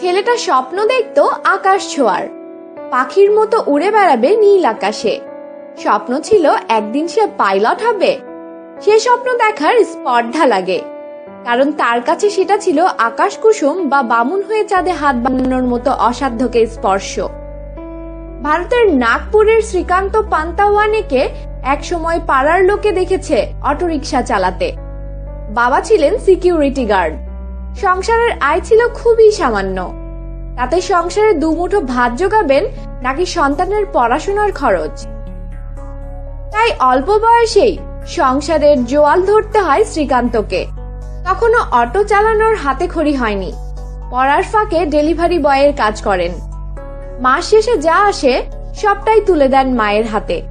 ছেলেটা স্বপ্ন দেখতো আকাশ ছোঁয়ার। পাখির মতো উড়ে বেড়াবে নীল আকাশে। স্বপ্ন ছিল একদিন সে পাইলট হবে। সে স্বপ্ন দেখার স্পর্ধা লাগে। কারণ তার কাছে সেটা ছিল আকাশ কুসুম বা বামুন হয়ে চাঁদে হাত বানানোর মতো অসাধ্যকে স্পর্শ। ভারতের নাগপুরের শ্রীকান্ত পান্তাওয়ানেকে একসময় পাড়ার লোকে দেখেছে অটোরিকশা চালাতে। বাবা ছিলেন সিকিউরিটি গার্ড। সংসারের আয় ছিল খুবই সামান্য। তাতে সংসারে দুমুঠো ভাত জোগাবেন নাকি সন্তানের পড়াশোনার খরচ? তাই অল্প বয়সেই সংসারের জোয়াল ধরতে হয় শ্রীকান্তকে। তখনও অটো চালানোর হাতে খড়ি হয়নি। পড়ার ফাঁকে ডেলিভারি বয়ের কাজ করেন। মাস শেষে যা আসে, সবটাই তুলে দেন মায়ের হাতে।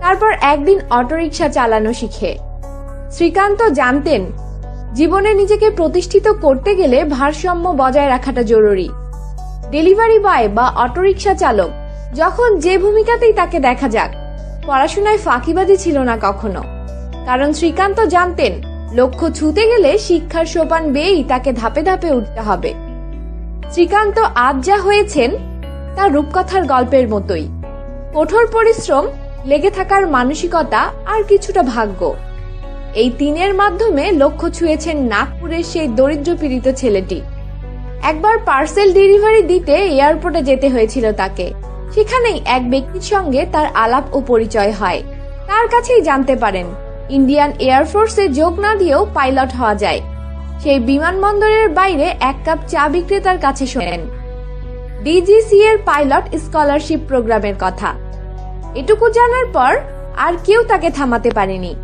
তারপর একদিন অটোরিকশা চালানো শিখে। শ্রীকান্ত জানতেন জীবনে নিজেকে প্রতিষ্ঠিত করতে গেলে ভারসাম্য বজায় রাখাটা জরুরি। ডেলিভারি বয় বা অটোরিকশা চালক, যখন যে ভূমিকাতেই তাকে দেখা যাক, পড়াশোনায় ফাঁকিবাজি ছিল না কখনো। কারণ শ্রীকান্ত জানতেন, লক্ষ্য ছুতে গেলে শিক্ষার সোপান বেয়েই তাকে ধাপে ধাপে উঠতে হবে। শ্রীকান্ত আজ যা হয়েছেন, তা রূপকথার গল্পের মতোই। কঠোর পরিশ্রম, লেগে থাকার মানসিকতা আর কিছুটা ভাগ্য। এই তিনের মাধ্যমে লক্ষ্য ছুঁয়েছেন নাগপুরের সেই দরিদ্র পীড়িত ছেলেটি। একবার পার্সেল ডেলিভারি দিতে এয়ারপোর্টে যেতে হয়েছিল তাকে। সেখানেই এক ব্যক্তির সঙ্গে তার আলাপ ও পরিচয় হয়। তার কাছেই জানতে পারেন, ইন্ডিয়ান এয়ারফোর্সে যোগ না দিয়েও পাইলট হওয়া যায়। সেই বিমানবন্দরের বাইরে এক কাপ চা বিক্রেতার কাছে শোনেন। ডিজিসি এর পাইলট স্কলারশিপ প্রোগ্রামের কথা। এটুকু জানার পর আর কেউ তাকে থামাতে পারেনি।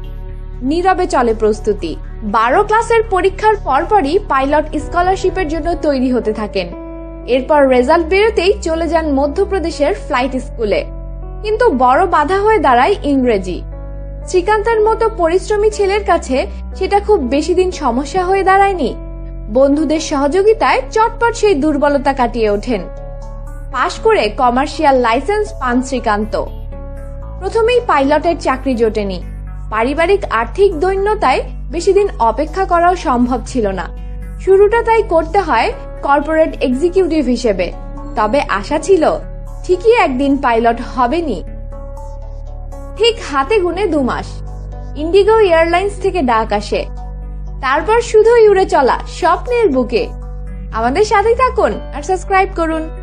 নীরবে চলে প্রস্তুতি। বারো ক্লাসের পরীক্ষার পরপরই পাইলট স্কলারশিপের জন্য তৈরি হতে থাকেন। এরপর রেজাল্ট বেরোতেই চলে যান মধ্যপ্রদেশের ফ্লাইট স্কুলে। কিন্তু বড় বাধা হয়ে দাঁড়ায় ইংরেজি। শ্রীকান্তের মতো পরিশ্রমী ছেলের কাছে সেটা খুব বেশি দিন সমস্যা হয়ে দাঁড়ায়নি। বন্ধুদের সহযোগিতায় চটপট সেই দুর্বলতা কাটিয়ে ওঠেন। পাশ করে কমার্শিয়াল লাইসেন্স পান শ্রীকান্ত। প্রথমেই পাইলটের চাকরি জোটেনি। পারিবারিক আর্থিক দৈন্যতায় বেশি দিন অপেক্ষা করাও সম্ভব ছিল না। শুরুটা তাই করতে হয় কর্পোরেট এক্সিকিউটিভ হিসেবে। তবে আশা ছিল, ঠিকই একদিন পাইলট হবেনি ঠিক হাতে গুনে দু মাস। ইন্ডিগো এয়ারলাইন্স থেকে ডাক আসে। তারপর শুধু উড়ে চলা স্বপ্নের বুকে। আমাদের সাথেই থাকুন আর সাবস্ক্রাইব করুন।